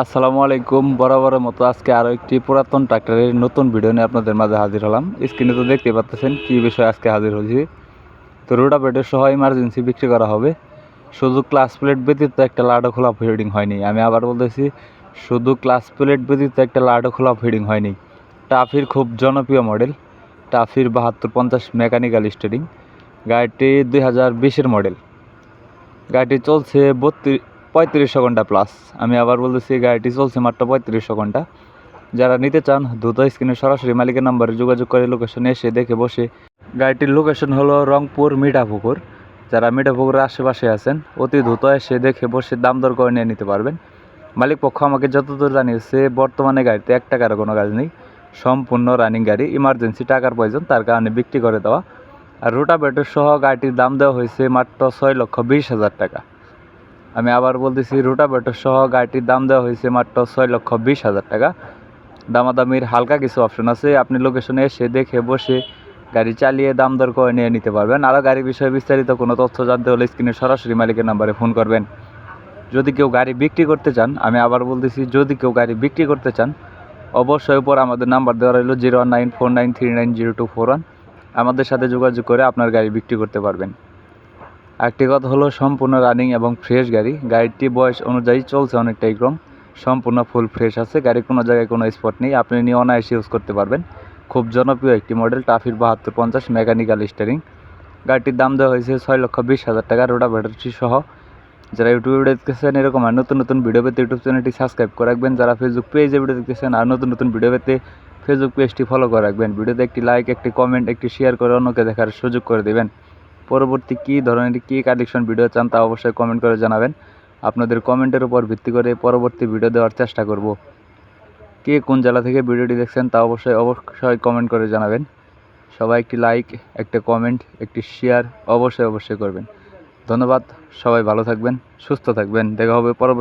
আসসালামু আলাইকুম। বরাবরের মতো আজকে আরও একটি পুরাতন ট্রাক্টরের নতুন ভিডিও নিয়ে আপনাদের মাঝে হাজির হলাম। স্ক্রিনে তো দেখতে পাচ্ছেন কী বিষয়ে আজকে হাজির হয়েছি। তো রোডা বেডের সহ ইমার্জেন্সি বিক্রি করা হবে। শুধু ক্লাস প্লেট ব্যতীত একটা লাডো খোলা ফিডিং হয়নি। আমি আবার বলতেছি, শুধু ক্লাস প্লেট ব্যতীত একটা লাডো খোলা ফিডিং হয়নি। টাফির খুব জনপ্রিয় মডেল টাফির বাহাত্তর পঞ্চাশ মেকানিক্যাল স্টেরিং গাড়িটি দুই হাজার বিশের মডেল গাড়িটি চলছে বত্রিশ পঁয়ত্রিশশো ঘণ্টা প্লাস আমি আবার বলতেছি, গাড়িটি চলছে মাত্র পঁয়ত্রিশশো ঘণ্টা। যারা নিতে চান, দ্রুত স্ক্রিনে সরাসরি মালিকের নাম্বারে যোগাযোগ করে লোকেশনে এসে দেখে বসে। গাড়িটির লোকেশন হলো রংপুর মিঠাপুকুর। যারা মিঠাপুকুরের আশেপাশে আছেন, অতি দ্রুত এসে দেখে বসে দাম দর করে নিয়ে নিতে পারবেন। মালিক পক্ষ আমাকে যতদূর জানিয়েছে, বর্তমানে গাড়িতে এক টাকারও কোনো কাজ নেই। সম্পূর্ণ রানিং গাড়ি ইমার্জেন্সি টাকার প্রয়োজন, তার কারণে বিক্রি করে দেওয়া। আর রোটাভেটর সহ গাড়িটির দাম দেওয়া হয়েছে মাত্র ছয় লক্ষ বিশ হাজার টাকা। আমি আবার বলতেছি রোটাভেটর সহ গাড়িটির দাম দেওয়া হয়েছে মাত্র ছয় লক্ষ বিশ হাজার টাকা। দামাদামির হালকা কিছু অপশন আছে। আপনি লোকেশনে এসে দেখে বসে গাড়ি চালিয়ে দাম দর করে নিয়ে নিতে পারবেন। আরও গাড়ির বিষয়ে বিস্তারিত কোনো তথ্য জানতে হলে স্ক্রিনে সরাসরি মালিকের নাম্বারে ফোন করবেন। যদি কেউ গাড়ি বিক্রি করতে চান, আমি আবার বলতেছি যদি কেউ গাড়ি বিক্রি করতে চান, অবশ্যই উপর আমাদের নাম্বার দেওয়া রইল zero one nine four nine three nine zero two four one. আমাদের সাথে যোগাযোগ করে আপনার গাড়ি বিক্রি করতে পারবেন। একটি কথা হলো, সম্পূর্ণ রানিং এবং ফ্রেশ গাড়ি। গাড়িটি বয়স অনুযায়ী চলছে অনেকটাই কম সম্পূর্ণ ফুল ফ্রেশ আছে, গাড়ি কোনো জায়গায় কোনো স্পট নেই। আপনি নিয়ে অনায়াসে ইউজ করতে পারবেন। খুব জনপ্রিয় একটি মডেল টাফির বাহাত্তর পঞ্চাশ মেকানিক্যাল স্টারিং গাড়িটির দাম দেওয়া হয়েছে ছয় লক্ষ বিশ হাজার টাকা, রোডা ব্যাটারি সহ। যারা ইউটিউবে ভিডিও দেখতেছেন, এরকম আর নতুন নতুন ভিডিও পেতে ইউটিউব চ্যানেলটি সাবস্ক্রাইব করে রাখবেন। যারা ফেসবুক পেজে ভিডিও দেখতেছেন আর নতুন নতুন ভিডিও পেতে ফেসবুক পেজটি ফলো করে রাখবেন। ভিডিওতে একটি লাইক একটি কমেন্ট একটি শেয়ার করে অন্যকে দেখার সুযোগ করে দেবেন। পরবর্তী কী ধরনের কী কালেকশন ভিডিও চান তা অবশ্যই কমেন্ট করে জানাবেন। আপনাদের কমেন্টের উপর ভিত্তি করে পরবর্তী ভিডিও দেওয়ার চেষ্টা করব। কে কোন জেলা থেকে ভিডিওটি দেখছেন তা অবশ্যই অবশ্যই কমেন্ট করে জানাবেন। সবাই একটি লাইক একটা কমেন্ট একটি শেয়ার অবশ্যই অবশ্যই করবেন। ধন্যবাদ, সবাই ভালো থাকবেন, সুস্থ থাকবেন। দেখা হবে পরবর্তী